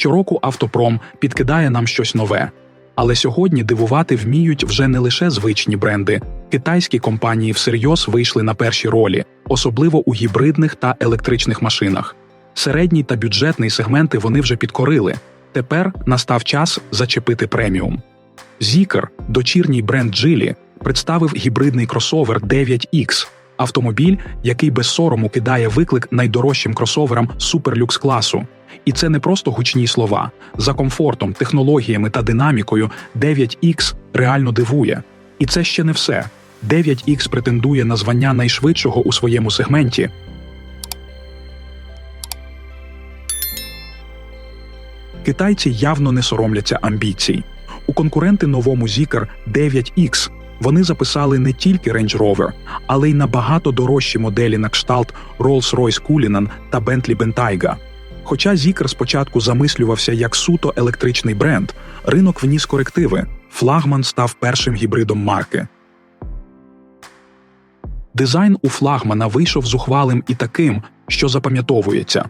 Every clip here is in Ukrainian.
Щороку автопром підкидає нам щось нове. Але сьогодні дивувати вміють вже не лише звичні бренди. Китайські компанії всерйоз вийшли на перші ролі, особливо у гібридних та електричних машинах. Середній та бюджетний сегменти вони вже підкорили. Тепер настав час зачепити преміум. Зікер, дочірній бренд Джилі, представив гібридний кросовер 9X – автомобіль, який без сорому кидає виклик найдорожчим кросоверам суперлюкс класу. І це не просто гучні слова. За комфортом, технологіями та динамікою 9X реально дивує. І це ще не все. 9X претендує на звання найшвидшого у своєму сегменті. Китайці явно не соромляться амбіцій. У конкуренти новому Zikr 9X вони записали не тільки Range Rover, але й набагато дорожчі моделі на кшталт Rolls-Royce Cullinan та Bentley Bentayga. Хоча Zikr спочатку замислювався як суто електричний бренд, ринок вніс корективи. Флагман став першим гібридом марки. Дизайн у флагмана вийшов зухвалим і таким, що запам'ятовується.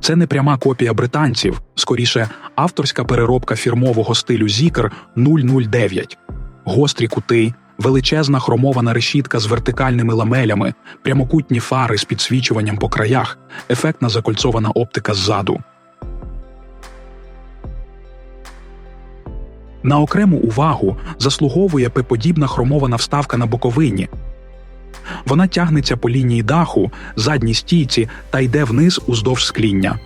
Це не пряма копія британців, скоріше авторська переробка фірмового стилю Zikr 009. Гострі кути, величезна хромована решітка з вертикальними ламелями, прямокутні фари з підсвічуванням по краях, ефектна закольцована оптика ззаду. На окрему увагу заслуговує П-подібна хромована вставка на боковині. Вона тягнеться по лінії даху, задній стійці та йде вниз уздовж скління.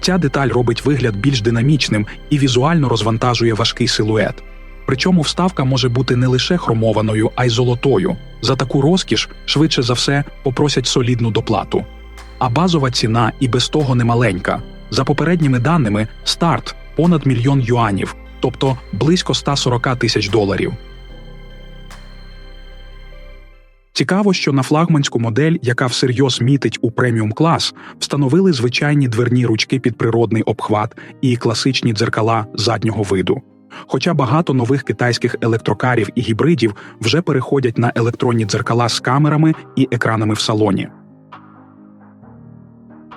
Ця деталь робить вигляд більш динамічним і візуально розвантажує важкий силует. Причому вставка може бути не лише хромованою, а й золотою. За таку розкіш, швидше за все, попросять солідну доплату. А базова ціна і без того немаленька. За попередніми даними, старт понад мільйон юанів, тобто близько 140 тисяч доларів. Цікаво, що на флагманську модель, яка всерйоз мітить у преміум клас, встановили звичайні дверні ручки під природний обхват і класичні дзеркала заднього виду. Хоча багато нових китайських електрокарів і гібридів вже переходять на електронні дзеркала з камерами і екранами в салоні.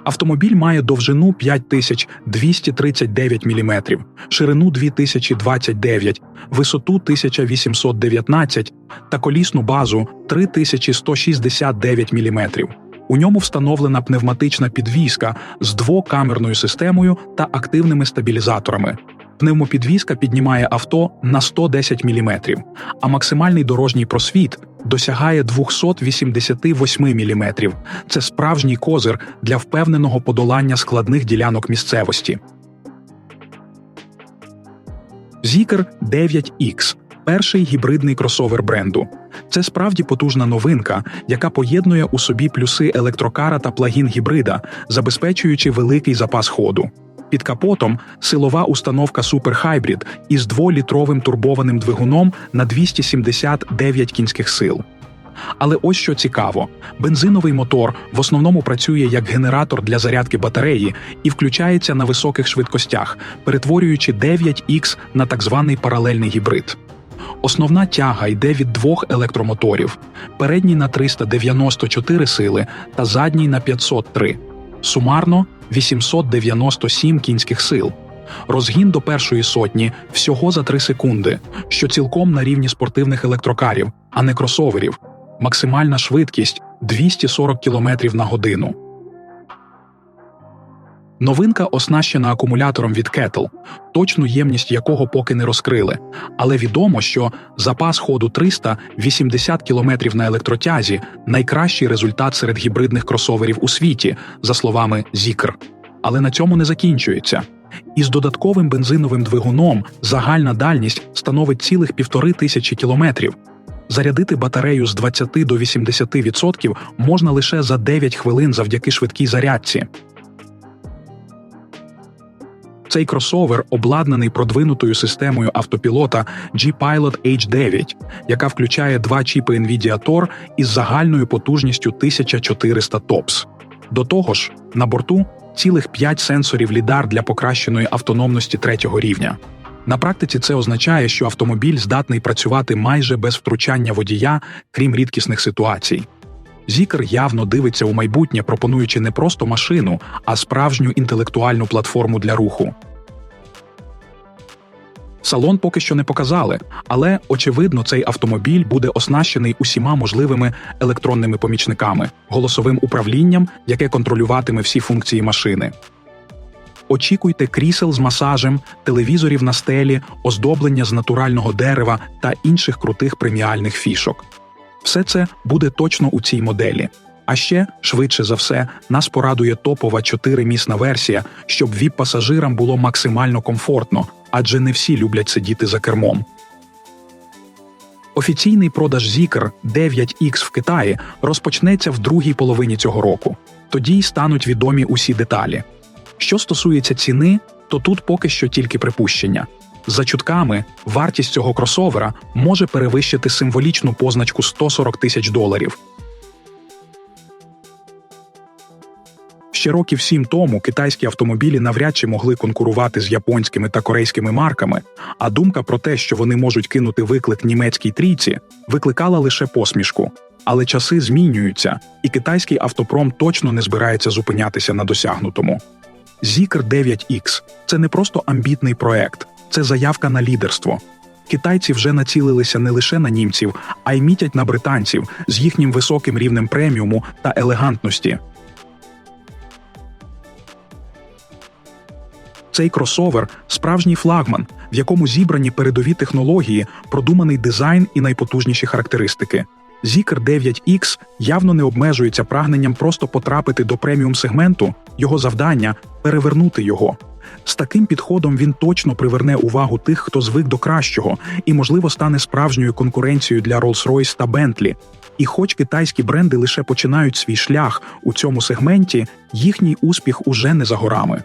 Автомобіль має довжину 5239 мм, ширину 2029, висоту 1819 та колісну базу 3169 мм. У ньому встановлена пневматична підвізка з двокамерною системою та активними стабілізаторами. Пневмопідвізка піднімає авто на 110 мм, а максимальний дорожній просвіт досягає 288 мм. Це справжній козир для впевненого подолання складних ділянок місцевості. Zikr 9X перший гібридний кросовер бренду. Це справді потужна новинка, яка поєднує у собі плюси електрокара та плагін гібрида, забезпечуючи великий запас ходу. Під капотом силова установка Super Hybrid із 2-літровим турбованим двигуном на 279 кінських сил. Але ось що цікаво: бензиновий мотор в основному працює як генератор для зарядки батареї і включається на високих швидкостях, перетворюючи 9X на так званий паралельний гібрид. Основна тяга йде від двох електромоторів: передній на 394 сили та задній на 503. Сумарно 897 кінських сил. Розгін до першої сотні всього за 3 секунди, що цілком на рівні спортивних електрокарів, а не кросоверів. Максимальна швидкість 240 км на годину. Новинка оснащена акумулятором від Kettle, точну ємність якого поки не розкрили. Але відомо, що запас ходу 380 км на електротязі найкращий результат серед гібридних кросоверів у світі, за словами Zikr. Але на цьому не закінчується. Із додатковим бензиновим двигуном загальна дальність становить цілих півтори тисячі кілометрів. Зарядити батарею з 20 до 80% можна лише за 9 хвилин завдяки швидкій зарядці. Цей кросовер обладнаний продвинутою системою автопілота G-Pilot H9, яка включає два чіпи NVIDIA Tor із загальною потужністю 1400 ТОПС. До того ж, на борту цілих 5 сенсорів лідар для покращеної автономності третього рівня. На практиці це означає, що автомобіль здатний працювати майже без втручання водія, крім рідкісних ситуацій. Зікр явно дивиться у майбутнє, пропонуючи не просто машину, а справжню інтелектуальну платформу для руху. Салон поки що не показали, але очевидно, цей автомобіль буде оснащений усіма можливими електронними помічниками, голосовим управлінням, яке контролюватиме всі функції машини. Очікуйте крісел з масажем, телевізорів на стелі, оздоблення з натурального дерева та інших крутих преміальних фішок. Все це буде точно у цій моделі. А ще, швидше за все, нас порадує топова 4-місна версія, щоб віп-пасажирам було максимально комфортно, адже не всі люблять сидіти за кермом. Офіційний продаж Zikr 9X в Китаї розпочнеться в другій половині цього року. Тоді й стануть відомі усі деталі. Що стосується ціни, то тут поки що тільки припущення. За чутками, вартість цього кросовера може перевищити символічну позначку 140 тисяч доларів. Ще років сім тому китайські автомобілі навряд чи могли конкурувати з японськими та корейськими марками, а думка про те, що вони можуть кинути виклик німецькій трійці, викликала лише посмішку. Але часи змінюються, і китайський автопром точно не збирається зупинятися на досягнутому. Zikr 9X – це не просто амбітний проект, це заявка на лідерство. Китайці вже націлилися не лише на німців, а й мітять на британців з їхнім високим рівнем преміуму та елегантності. Цей кросовер справжній флагман, в якому зібрані передові технології, продуманий дизайн і найпотужніші характеристики. Zikr 9X явно не обмежується прагненням просто потрапити до преміум сегменту, його завдання перевернути його. З таким підходом він точно приверне увагу тих, хто звик до кращого, і, можливо, стане справжньою конкуренцією для Rolls-Royce та Bentley. І хоч китайські бренди лише починають свій шлях у цьому сегменті, їхній успіх уже не за горами.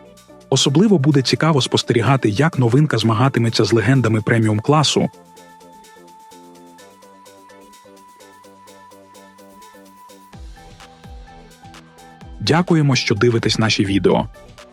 Особливо буде цікаво спостерігати, як новинка змагатиметься з легендами преміум класу. Дякуємо, що дивитесь наші відео.